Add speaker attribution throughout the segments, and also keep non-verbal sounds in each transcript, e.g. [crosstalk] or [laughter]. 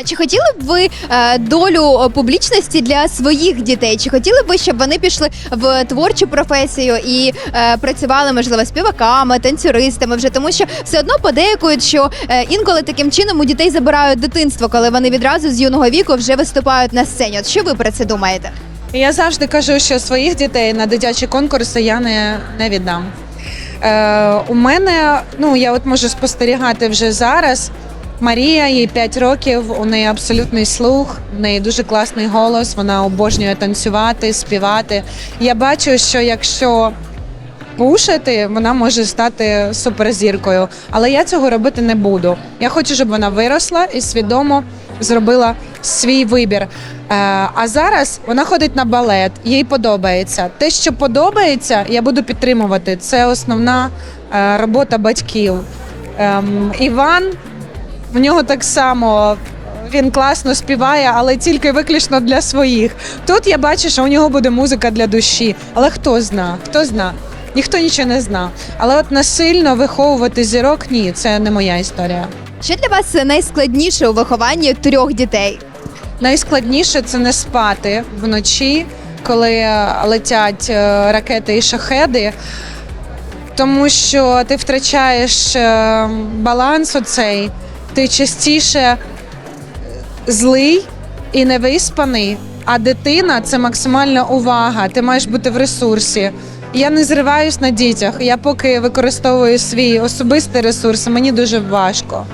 Speaker 1: А Чи хотіли б ви е, долю публічності для своїх дітей? Чи хотіли б ви, щоб вони пішли в творчу професію і е, працювали, можливо, співаками, танцюристами? Вже тому, що все одно подейкують, що е, інколи таким чином у дітей забирають дитинство, коли вони відразу з юного віку вже виступають на сцені. От що ви про це думаєте?
Speaker 2: Я завжди кажу, що своїх дітей на дитячі конкурси я не, не віддам. Е, у мене, ну я от можу спостерігати вже зараз. Марія, їй 5 років, у неї абсолютний слух, у неї дуже класний голос, вона обожнює танцювати, співати. Я бачу, що якщо пушити, вона може стати суперзіркою. Але я цього робити не буду. Я хочу, щоб вона виросла і свідомо зробила свій вибір. Е, а зараз вона ходить на балет, їй подобається. Те, що подобається, я буду підтримувати. Це основна е, робота батьків. Ем, Іван в нього так само. Він класно співає, але тільки виключно для своїх. Тут я бачу, що у нього буде музика для душі. Але хто зна? Хто зна? Ніхто нічого не зна. Але от насильно виховувати зірок ні, це не моя історія.
Speaker 1: Що для вас найскладніше у вихованні трьох дітей?
Speaker 2: Найскладніше це не спати вночі, коли е, летять е, ракети і шахеди, тому що ти втрачаєш е, баланс оцей, ти частіше злий і невиспаний, а дитина це максимальна увага. Ти маєш бути в ресурсі. Я не зриваюсь на дітях. Я поки використовую свій особистий ресурс, мені дуже важко.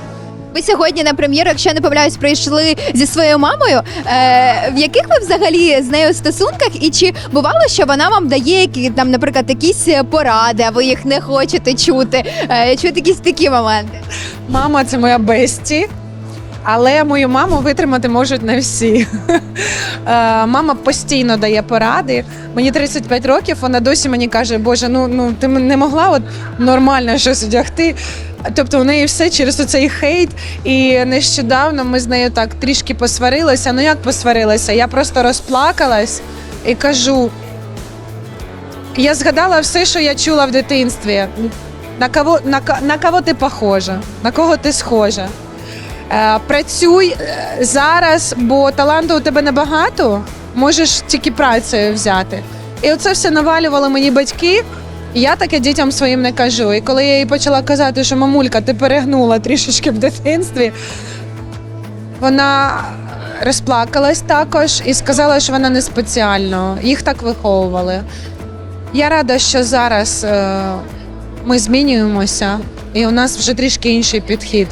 Speaker 1: Ви сьогодні на прем'єру, якщо не помиляюсь, прийшли зі своєю мамою. Е, в яких ви взагалі з нею стосунках? І чи бувало, що вона вам дає які там, наприклад, якісь поради, а ви їх не хочете чути? Е, чути якісь такі моменти?
Speaker 2: Мама це моя бесті, але мою маму витримати можуть не всі. [laughs] Е, Мама постійно дає поради. Мені 35 років, вона досі мені каже, Боже, ну, ну ти не могла от нормально щось одягти. Тобто у неї все через цей хейт. І нещодавно ми з нею так трішки посварилися. Ну як посварилися? Я просто розплакалась і кажу. Я згадала все, що я чула в дитинстві. На кого, на, на кого ти похожа, на кого ти схожа. Е, працюй е, зараз, бо таланту у тебе небагато, можеш тільки працею взяти. І оце все навалювали мені батьки. Я таке дітям своїм не кажу. І коли я їй почала казати, що мамулька, ти перегнула трішечки в дитинстві, вона розплакалась також і сказала, що вона не спеціально. Їх так виховували. Я рада, що зараз е, ми змінюємося, і у нас вже трішки інший підхід.